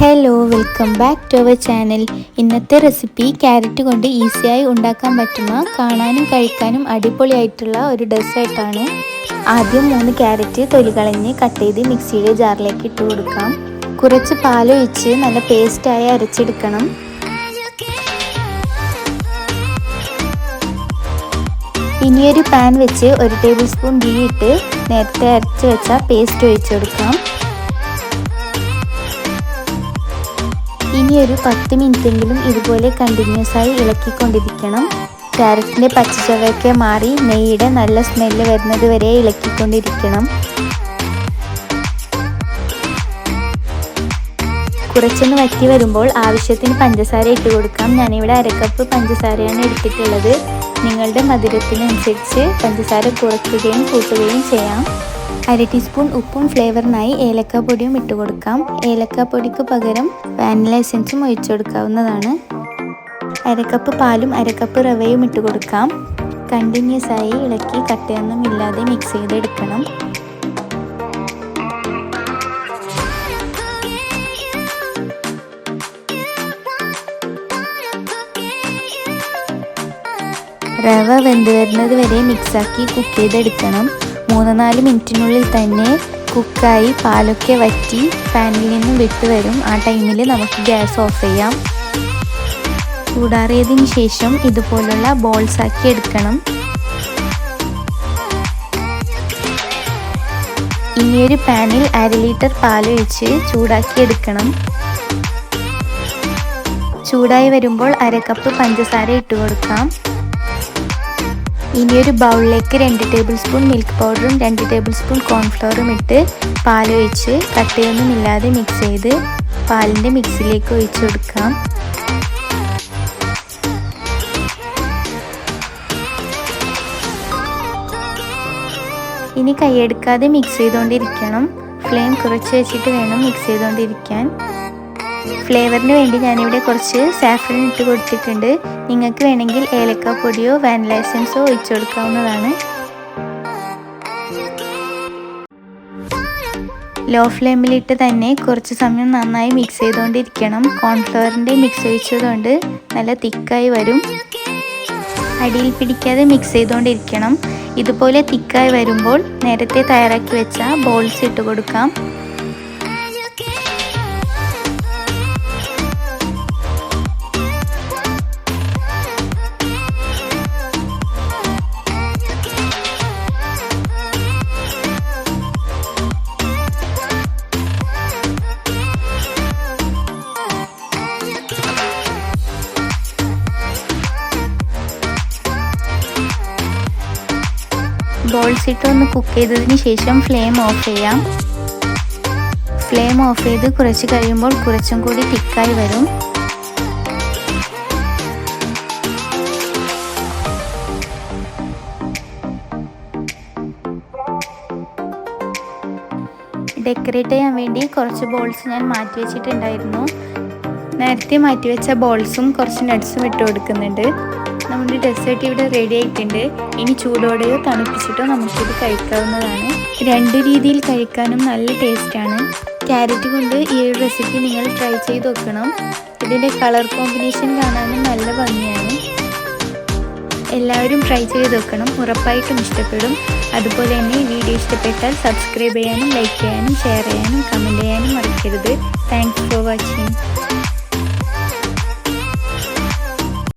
Hello welcome back to our channel ഇന്നത്തെ recipe carrot കൊണ്ട് ഈസിയായി ഉണ്ടാക്കാൻ പറ്റുന്ന കാണാനും കഴിക്കാനും അടിപൊളിയായിട്ടുള്ള ഒരു ഡെസേർട്ടാണ് ആദ്യം മൂന്ന് ക്യാരറ്റ് തൊലി കളഞ്ഞ് കട്ട് ചെയ്ത് മിക്സിയുടെ ജാറിലേക്ക് ഇട്ട് കൊടുക്കാം. കുറച്ച് പാലൊഴിച്ച് നല്ല പേസ്റ്റായി അരച്ചെടുക്കണം. ഇനിയൊരു പാൻ വെച്ച് ഒരു ടേബിൾ സ്പൂൺ ഗീ ഇട്ട് നേരത്തെ അരച്ച് വെച്ച പേസ്റ്റ് ഒഴിച്ചു കൊടുക്കാം. ഒരു പത്ത് മിനിറ്റെങ്കിലും ഇതുപോലെ കണ്ടിന്യൂസ് ആയി ഇളക്കിക്കൊണ്ടിരിക്കണം. ക്യാരറ്റിന്റെ പച്ചച്ചവയൊക്കെ മാറി നെയ്യുടെ നല്ല സ്മെല്ല് വരുന്നത് വരെ ഇളക്കിക്കൊണ്ടിരിക്കണം. കുറച്ചൊന്ന് വറ്റി വരുമ്പോൾ ആവശ്യത്തിന് പഞ്ചസാര ഇട്ട് കൊടുക്കാം. ഞാനിവിടെ അരക്കപ്പ് പഞ്ചസാരയാണ് എടുത്തിട്ടുള്ളത്. നിങ്ങളുടെ മധുരത്തിനനുസരിച്ച് പഞ്ചസാര കുറയ്ക്കുകയും കൂട്ടുകയും ചെയ്യാം. അര ടീസ്പൂൺ ഉപ്പും ഫ്ലേവറിനായി ഏലക്ക പൊടിയും ഇട്ട് കൊടുക്കാം. ഏലക്ക പൊടിക്ക് പകരം വാനില എസെൻസും ഒഴിച്ചു കൊടുക്കാവുന്നതാണ്. അരക്കപ്പ് പാലും അരക്കപ്പ് റവയും ഇട്ട് കൊടുക്കാം. കണ്ടിന്യൂസ് ആയി ഇളക്കി കട്ടയൊന്നും ഇല്ലാതെ മിക്സ് ചെയ്തെടുക്കണം. റവ വെന്ത് വരുന്നത് വരെ മിക്സാക്കി കുക്ക് ചെയ്തെടുക്കണം. മൂന്ന് നാല് മിനിറ്റിനുള്ളിൽ തന്നെ കുക്കായി പാലൊക്കെ വറ്റി പാനിൽ നിന്നും വിട്ട് വരും. ആ ടൈമിൽ നമുക്ക് ഗ്യാസ് ഓഫ് ചെയ്യാം. ചൂടാറിയതിന് ശേഷം ഇതുപോലുള്ള ബോൾസ് ആക്കി എടുക്കണം. ഇനിയൊരു പാനിൽ അര ലിറ്റർ പാലൊഴിച്ച് ചൂടാക്കി എടുക്കണം. ചൂടായി വരുമ്പോൾ അര കപ്പ് പഞ്ചസാര ഇട്ട് കൊടുക്കാം. ഇനിയൊരു ബൗളിലേക്ക് രണ്ട് ടേബിൾ സ്പൂൺ മിൽക്ക് പൗഡറും രണ്ട് ടേബിൾ സ്പൂൺ കോൺഫ്ലവറും ഇട്ട് പാലൊഴിച്ച് കട്ടയൊന്നുമില്ലാതെ മിക്സ് ചെയ്ത് പാലിന്റെ മിക്സിലേക്ക് ഒഴിച്ച് കൊടുക്കാം. ഇനി കൈയെടുക്കാതെ മിക്സ് ചെയ്തുകൊണ്ടിരിക്കണം ഫ്ലെയിം കുറച്ച് വെച്ചിട്ട് വേണം മിക്സ് ചെയ്തുകൊണ്ടിരിക്കാൻ ഫ്ലേവറിന് വേണ്ടി ഞാനിവിടെ കുറച്ച് സാഫ്രൻ ഇട്ട് കൊടുത്തിട്ടുണ്ട്. നിങ്ങൾക്ക് വേണമെങ്കിൽ ഏലക്ക പൊടിയോ വാനില എസൻസോ ഒഴിച്ചു കൊടുക്കാവുന്നതാണ്. ലോ ഫ്ലെയിമിലിട്ട് തന്നെ കുറച്ച് സമയം നന്നായി മിക്സ് ചെയ്തുകൊണ്ടിരിക്കണം. കോൺഫ്ലവറിന്റെ മിക്സ് ഒഴിച്ചതുകൊണ്ട് നല്ല തിക്കായി വരും. അടിയിൽ പിടിക്കാതെ മിക്സ് ചെയ്തുകൊണ്ടിരിക്കണം. ഇതുപോലെ തിക്കായി വരുമ്പോൾ നേരത്തെ തയ്യാറാക്കി വെച്ച ബോൾസ് ഇട്ട് കൊടുക്കാം. ബോൾസ് ഇട്ട് ഒന്ന് കുക്ക് ചെയ്തതിന് ശേഷം ഫ്ലെയിം ഓഫ് ചെയ്യാം. ഫ്ലെയിം ഓഫ് ചെയ്ത് കുറച്ച് കഴിയുമ്പോൾ കുറച്ചും കൂടി തിക്കായി വരും. ഡെക്കറേറ്റ് ചെയ്യാൻ വേണ്ടി കുറച്ച് ബോൾസ് ഞാൻ മാറ്റി വെച്ചിട്ടുണ്ടായിരുന്നു. നേരത്തെ മാറ്റിവെച്ച ബോൾസും കുറച്ച് നട്ട്സും ഇട്ട് കൊടുക്കുന്നുണ്ട്. നമ്മുടെ ഡെസേർട്ട് ഇവിടെ റെഡി ആയിട്ടുണ്ട്. ഇനി ചൂടോടെയോ തണുപ്പിച്ചിട്ടോ നമുക്കിത് കഴിക്കാവുന്നതാണ്. രണ്ട് രീതിയിൽ കഴിക്കാനും നല്ല ടേസ്റ്റാണ് ക്യാരറ്റ് കൊണ്ട് ഈ ഒരു റെസിപ്പി നിങ്ങൾ ട്രൈ ചെയ്ത് നോക്കണം. ഇതിന്റെ കളർ കോമ്പിനേഷൻ കാണാനും നല്ല ഭംഗിയാണ്. എല്ലാവരും ട്രൈ ചെയ്ത് നോക്കണം. ഉറപ്പായിട്ടും ഇഷ്ടപ്പെടും. അതുപോലെ തന്നെ ഈ വീഡിയോ ഇഷ്ടപ്പെട്ടാൽ സബ്സ്ക്രൈബ് ചെയ്യാനും ലൈക്ക് ചെയ്യാനും ഷെയർ ചെയ്യാനും കമന്റ് ചെയ്യാനും മറക്കരുത്. Thanks for watching